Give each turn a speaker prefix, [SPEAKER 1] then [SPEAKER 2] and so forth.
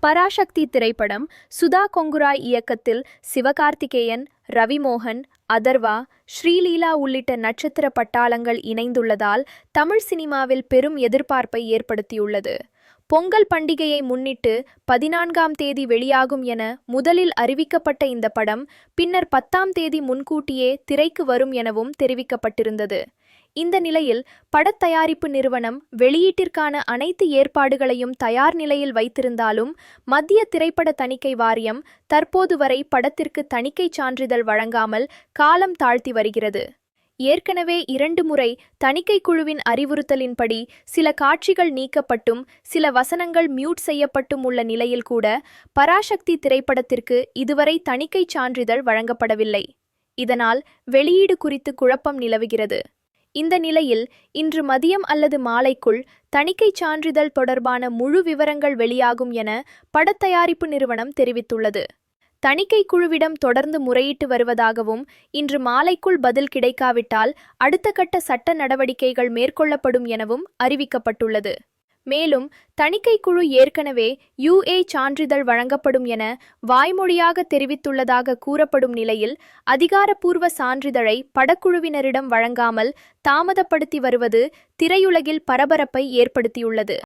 [SPEAKER 1] பராசக்தி திரைப்படம் சுதா கொங்குராய் இயக்கத்தில் சிவகார்த்திகேயன் ரவிமோகன் அதர்வா ஸ்ரீலீலா உள்ளிட்ட நட்சத்திர பட்டாளங்கள் இணைந்துள்ளதால் தமிழ் சினிமாவில் பெரும் எதிர்பார்ப்பை ஏற்படுத்தியுள்ளது. பொங்கல் பண்டிகையை முன்னிட்டு பதினான்காம் தேதி வெளியாகும் என முதலில் அறிவிக்கப்பட்ட இந்த படம் பின்னர் பத்தாம் தேதி முன்கூட்டியே திரைக்கு வரும் எனவும் தெரிவிக்கப்பட்டிருந்தது. இந்த நிலையில் படத் தயாரிப்பு நிறுவனம் வெளியீட்டிற்கான அனைத்து ஏற்பாடுகளையும் தயார் நிலையில் வைத்திருந்தாலும் மத்திய திரைப்பட தணிக்கை வாரியம் தற்போது வரை படத்திற்கு தணிக்கை சான்றிதழ் வழங்காமல் காலம் தாழ்த்தி வருகிறது. ஏற்கனவே இரண்டு முறை தணிக்கை குழுவின் அறிவுறுத்தலின்படி சில காட்சிகள் நீக்கப்பட்டும் சில வசனங்கள் மியூட் செய்யப்பட்டும் உள்ள நிலையில் கூட பராசக்தி திரைப்படத்திற்கு இதுவரை தணிக்கைச் சான்றிதழ் வழங்கப்படவில்லை. இதனால் வெளியீடு குறித்து குழப்பம் நிலவுகிறது. இந்த நிலையில் இன்று மதியம் அல்லது மாலைக்குள் தணிக்கைச் சான்றிதழ் தொடர்பான முழு விவரங்கள் வெளியாகும் என படத் தயாரிப்பு நிறுவனம் தெரிவித்துள்ளது. தணிக்கை குழுவிடம் தொடர்ந்து முறையிட்டு வருவதாகவும் இன்று மாலைக்குள் பதில் கிடைக்காவிட்டால் அடுத்த கட்ட சட்ட நடவடிக்கைகள் மேற்கொள்ளப்படும் எனவும் அறிவிக்கப்பட்டுள்ளது. மேலும் தணிக்கை குழு ஏற்கனவே யுஏ சான்றிதழ் வழங்கப்படும் என வாய்மொழியாக தெரிவித்துள்ளதாக கூறப்படும் நிலையில் அதிகாரப்பூர்வ சான்றிதழை படக்குழுவினரிடம் வழங்காமல் தாமதப்படுத்தி வருவது திரையுலகில் பரபரப்பை ஏற்படுத்தியுள்ளது.